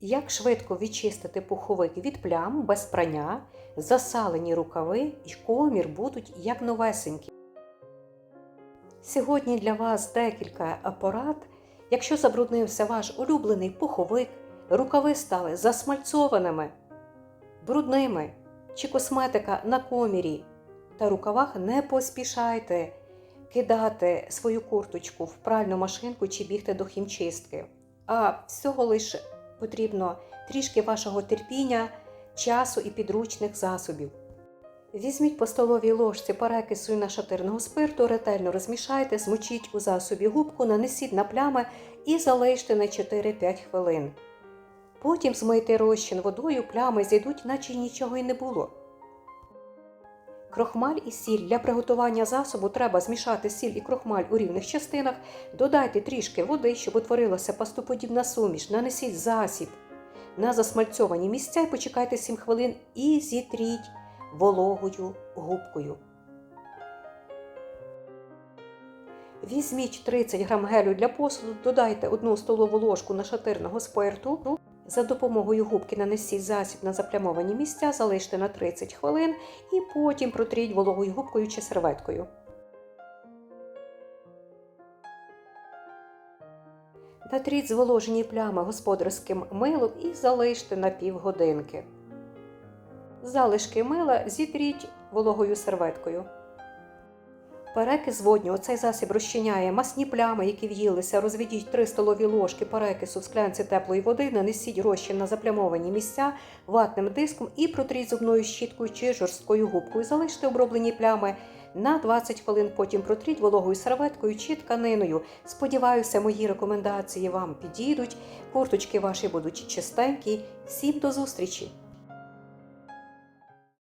Як швидко відчистити пуховик від плям без прання, засалені рукави і комір будуть як новесенькі. Сьогодні для вас декілька порад. Якщо забруднився ваш улюблений пуховик, рукави стали засмальцованими, брудними чи косметика на комірі та рукавах, не поспішайте кидати свою курточку в пральну машинку чи бігти до хімчистки. А всього лише потрібно трішки вашого терпіння, часу і підручних засобів. Візьміть по столовій ложці перекису нашатирного спирту, ретельно розмішайте, змочіть у засобі губку, нанесіть на плями і залиште на 4-5 хвилин. Потім змийте розчин водою, плями зійдуть, наче нічого й не було. Крохмаль і сіль для приготування засобу треба змішати сіль і крохмаль у рівних частинах, додайте трішки води, щоб утворилася пастоподібна суміш, нанесіть засіб на засмальцьовані місця і почекайте 7 хвилин і зітріть вологою губкою. Візьміть 30 г гелю для посуду, додайте 1 столову ложку нашатирного спирту. За допомогою губки нанесіть засіб на заплямовані місця, залиште на 30 хвилин і потім протріть вологою губкою чи серветкою. Натріть зволожені плями господарським милом і залиште на півгодинки. Залишки мила зітріть вологою серветкою. Перекис водню. Оцей засіб розчиняє масні плями, які в'їлися. Розведіть 3 столові ложки перекису в склянці теплої води, нанесіть розчин на заплямовані місця ватним диском і протріть зубною щіткою чи жорсткою губкою. Залиште оброблені плями на 20 хвилин, потім протріть вологою серветкою чи тканиною. Сподіваюся, мої рекомендації вам підійдуть. Курточки ваші будуть чистенькі. Всім до зустрічі!